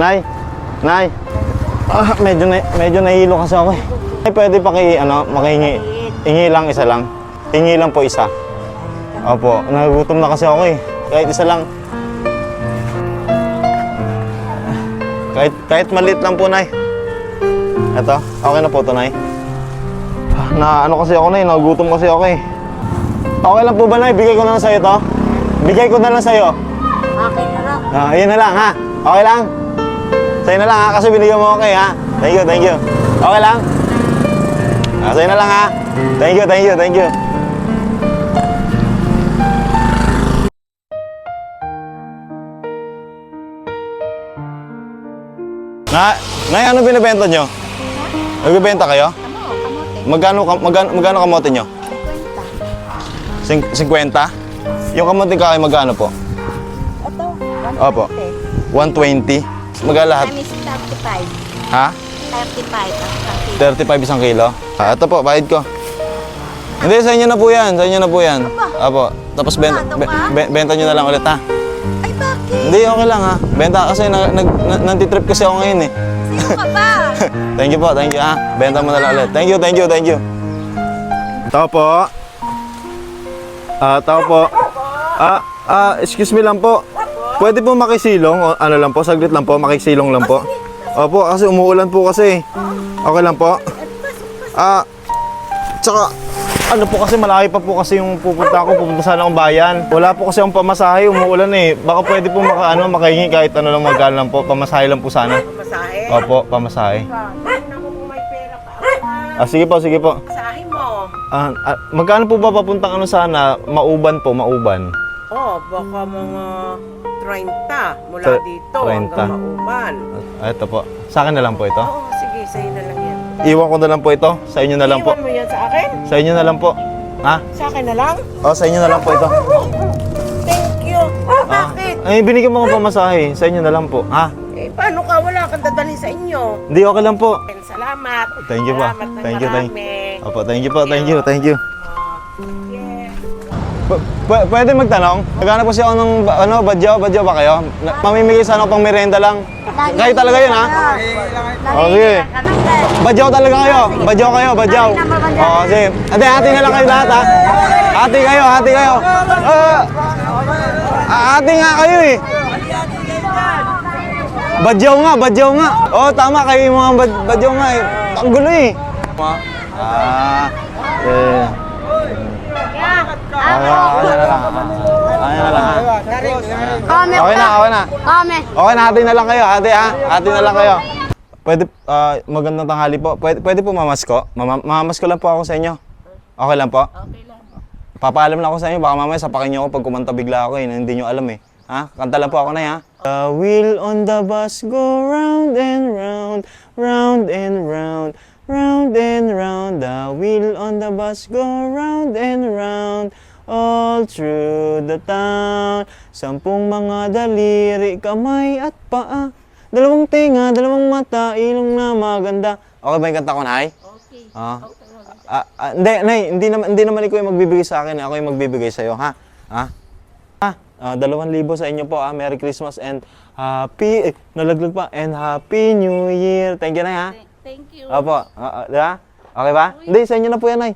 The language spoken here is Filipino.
Nay, Nay. Ah, medyo na, medyo nahihilo kasi ako eh. Ay, pwede pa kay, ano, makihingi. Hingi lang, isa lang. Hingi lang po isa. Opo, nagutom na kasi ako eh. Kahit isa lang. Kahit, kahit maliit lang po, Nay. Ito, okay na po to, Nay. Na ano kasi ako, Nay, nagutom kasi ako eh. Okay lang po ba, Nay? Bigay ko na lang sa'yo to. Bigay ko na lang sa'yo. Okay na lang. Ah, yun na lang ha. Okay lang? Sa'yo na lang ha, kasi binigyan mo okay ha. Thank you, thank you. Okay lang? Ah, sa'yo na lang ha. Thank you, thank you, thank you. Na, Nay, ano binibenta nyo? Nagbibenta kayo? Ano? Magkano, ka- magkano, magkano kamote nyo? Sing, 50? Yung kamote kayo magkano po? Ito. Opo. 120? Magkano lahat? Time is 35. Ha? 35 ang isang 35 kilo. isang kilo. Ah, ito po, bayad ko. Hindi, sa inyo na po yan. Sa inyo na po yan. Apo. Tapos benta, Ano ka? be- benta nyo na lang ulit ha. Ay, bakit? Hindi, okay lang ha. Benta kasi nag, nag, na- nantitrip kasi ako ngayon eh. Sino ka ba? thank you po, thank you ha. Benta mo na lang ulit. Thank you, thank you, thank you. Tao po. Ah, tao po. Ah, ah, excuse me lang po. Pwede po makisilong o ano lang po, saglit lang po, makisilong lang po. Opo, kasi umuulan po kasi. Okay lang po. Ah, tsaka ano po kasi malayo pa po kasi yung pupunta ko, pupunta sana akong bayan. Wala po kasi akong pamasahe, umuulan eh. Baka pwede po maka, ano, makahingi kahit ano lang magkano lang po. Pamasahe lang po sana. Masahe. Opo, pamasahe. Tingnan mo kung may pera pa. Ah, sige po, sige po. Masahe mo. Ah, ah, magkano po ba papuntang ano sana? Mauban po, mauban. Oh, baka mga 30 mula Tre- dito 30. hanggang mauban. Ah, ito po. Sa akin na lang po ito. Oo, sige, sa'yo na lang yan. Iwan ko na lang po ito. Sa inyo na lang po. Iwan mo yan sa akin? Sa inyo na lang po. Ha? Sa akin na lang? Oh, sa inyo na lang po ito. Thank you. Ah, Bakit? ay, binigyan mo ko pamasahe. Sa inyo na lang po. Ha? Eh, paano ka? Wala kang dadalhin sa inyo. Hindi, okay lang po. Salamat. Thank you po. Salamat ng Thank you, thank marami. Opo, thank you po, thank you, thank you. Yeah. P- pwede magtanong? Naghanap po siya ako ng ano, badyaw, badyaw ba kayo? Na- mamimigay sana ako pang merienda lang. Kayo talaga yun, ha? Oh, sige. Badyaw talaga kayo. Badyaw kayo, badyaw. Oo, sige. Ate, hati na lang kayo lahat, ha? Hati kayo, hati kayo. Ah, ah, hati nga kayo, eh. Badyaw nga, badyaw nga. Oo, tama kayo yung mga bad badyaw nga, eh. Ang gulo, eh. Ah, eh. Ano na lang. Ano na lang, ha? Kame Okay na, okay na. Kame. Okay na, hati na lang kayo, hati ha. Hati na lang kayo. Pwede, ah, magandang tanghali po. Pwede, pwede po mamasko? Mama, mamasko lang po ako sa inyo. Okay lang po? Okay lang. Papaalam lang ako sa inyo, baka mamaya sapakin niyo ako pag kumanta bigla ako eh, na hindi niyo alam eh. Ha? Kanta lang po ako na ha. The wheel on the bus go round and round, round and round, round and round. The wheel on the bus go round and round, all through the town. Sampung mga daliri, kamay at paa. Dalawang tenga, dalawang mata, ilong na maganda. Okay ba yung kanta ko, Nay? Okay. Ah. Ah, ah, hindi, nay, hindi naman hindi naman ikaw yung magbibigay sa akin, ako yung magbibigay sa iyo, ha? Ha? Ha? Ah, dalawang libo sa inyo po, ah. Merry Christmas and happy eh, nalaglag pa and happy New Year. Thank you, nay, ha? Thank you. Opo. Di ba? Okay ba? Hindi, sa inyo na po yan, nay.